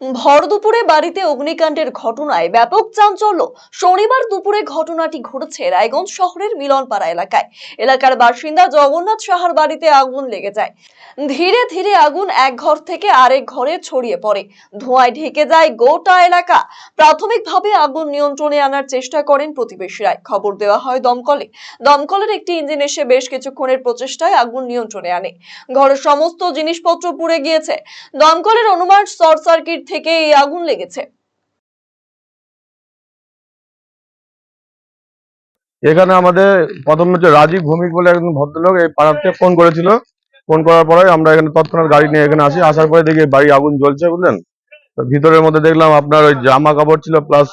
ভর দুপুরে বাড়িতে অগ্নিকাণ্ডের ঘটনায় ব্যাপক চাঞ্চল্য। শনিবার দুপুরে ঘটনাটি ঘটেছে রায়গঞ্জ শহরের মিলনপাড়া এলাকায়। এলাকার বাসিন্দা জগন্নাথ সাহার বাড়িতে আগুন লেগে যায়। ধীরে ধীরে আগুন এক ঘর থেকে আরেক ঘরে ছড়িয়ে পড়ে। ধোঁয়ায় ঢেকে যায় গোটা এলাকা। প্রাথমিকভাবে আগুন নিয়ন্ত্রণে আনার চেষ্টা করেন প্রতিবেশীরা খবর দেওয়া হয় দমকলে। দমকলের একটি ইঞ্জিন এসে বেশ কিছুক্ষণের প্রচেষ্টায় আগুন নিয়ন্ত্রণে আনে। ঘরের সমস্ত জিনিসপত্র পুড়ে গিয়েছে। দমকলের অনুমান শর্ট সার্কিট থেকে এই আগুন লেগেছে। এখানে আমাদের প্রথম হচ্ছে রাজীব ভৌমিক বলে একজন ভদ্রলোক এই থেকে ফোন করেছিল। ফোন করার পরে আমরা এখানে তৎক্ষণাৎ গাড়ি নিয়ে এখানে আসি। আসার পরে দেখি বাড়ি আগুন জ্বলছে, বুঝলেন? ভিতরের মধ্যে দেখলাম আপনার ওই জামা কাপড় ছিল প্লাস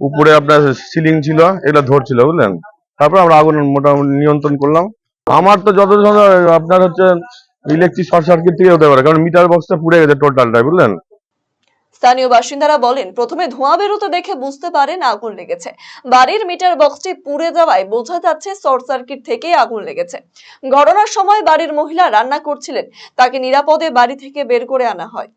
উপরে আপনার সিলিং ছিল, এগুলো ধরছিল, বুঝলেন? তারপর আমরা আগুন মোটামুটি নিয়ন্ত্রণ করলাম। আমার তো যত আপনার হচ্ছে ইলেকট্রিক শর্ট সার্কিট থেকে হতে পারে, কারণ মিটার বক্সটা পুড়ে গেছে টোটালটাই বুঝলেন? স্থানীয় বাসিন্দারা বলেন, প্রথমে ধোঁয়া বেরোতে দেখে বুঝতে পারেন আগুন লেগেছে। বাড়ির মিটার বক্সটি পুড়ে যাওয়ায় বোঝা যাচ্ছে শর্ট সার্কিট থেকেই আগুন লেগেছে। ঘটনার সময় বাড়ির মহিলা রান্না করছিলেন, তাকে নিরাপদে বাড়ি থেকে বের করে আনা হয়।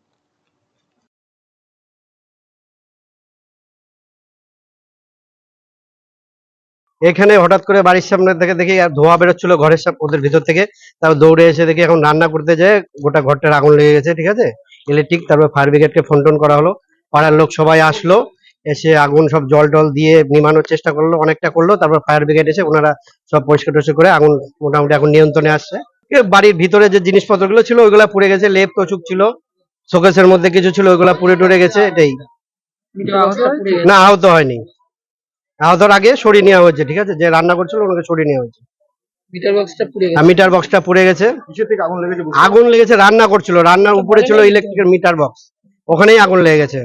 এখানে হঠাৎ করে বাড়ির সামনে থেকে দেখি ধোঁয়া বেরোচ্ছিল ঘরের সাম- ওদের ভিতর থেকে। তারপর দৌড়ে এসে দেখি এখন রান্না করতে যেয়ে গোটা ঘরটার আগুন লেগে গেছে, ঠিক আছে? ইলেকট্রিক তারপর ফায়ার ব্রিগেডকে ফোন টোন করা হলো। পাড়ার লোক সবাই আসলো, এসে আগুন সব জল টল দিয়ে নিমানোর চেষ্টা করল, অনেকটা করল, তারপর ফায়ার ব্রিগেড এসে ওনারা সব পরিষ্কার টরিষ্কার করে আগুন মোটামুটি এখন নিয়ন্ত্রণে আসছে। বাড়ির ভিতরে যে জিনিসপত্রগুলো ছিল, ওইগুলা পুড়ে গেছে, লেপ তোষক ছিল, শোকেসের মধ্যে কিছু ছিল, ওইগুলা পুড়ে টুড়ে গেছে, এটাই। না, আহত হয়নি। আহতর আগে সরিয়ে নেওয়া হয়েছে, ঠিক আছে? যে রান্না করছিল, ওনাকে সরিয়ে নেওয়া হয়েছে। মিটার বক্সটা পুড়ে গেছে। থেকে আগুন লেগেছে রান্না করছিল। রান্নার উপরে ছিল ইলেকট্রিকের মিটার বক্স। ওখানেই আগুন লেগে গেছে।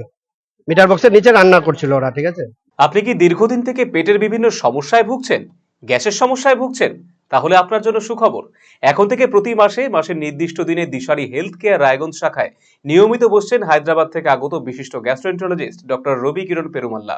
মিটার বক্সের নিচে রান্না করছিল ওরা ঠিক আছে? আপনি কি দীর্ঘদিন থেকে পেটের বিভিন্ন সমস্যায় ভুগছেন? গ্যাসের সমস্যায় ভুগছেন? তাহলে আপনার জন্য সুখবর। এখন থেকে প্রতি মাসে মাসের নির্দিষ্ট দিনে দিশারি হেলথ কেয়ার রায়গঞ্জ শাখায় নিয়মিত বসছেন হায়দ্রাবাদ থেকে আগত বিশিষ্ট gastroenterologist doctor Ravi Kiran Perumalla.